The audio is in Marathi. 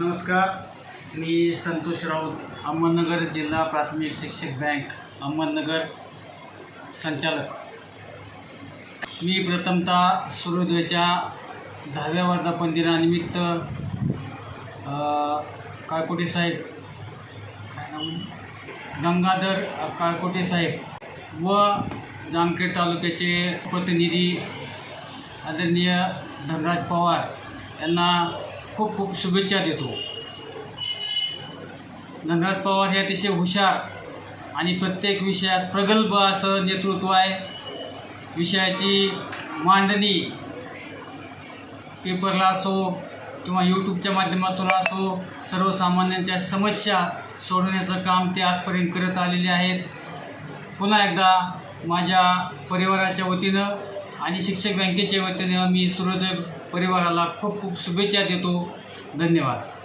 नमस्कार मी संतोष राऊत अहमदनगर जिल्हा प्राथमिक शिक्षक बँक अहमदनगर संचालक. मी प्रथमतः सूर्योदयाच्या दहाव्या वर्धापन दिनानिमित्त काळकोटे साहेब गंगाधर काळकोटे साहेब व जामखेड तालुक्याचे प्रतिनिधी आदरणीय धनराज पवार यांना खूप खूप शुभेच्छा देतो. धनराज पवार हे अतिशय हुशार आणि प्रत्येक विषयात प्रगल्भ असं नेतृत्व आहे. विषयाची मांडणी पेपरला असो किंवा यूट्यूबच्या माध्यमातून असो सर्वसामान्यांच्या समस्या सोडवण्याचं काम ते आजपर्यंत करत आलेले आहेत. पुन्हा एकदा माझ्या परिवाराच्या वतीनं आणि शिक्षक बँकेच्या वतीने मी सूर्योदय परिवाराला खूप खूप शुभेच्छा देतो. धन्यवाद.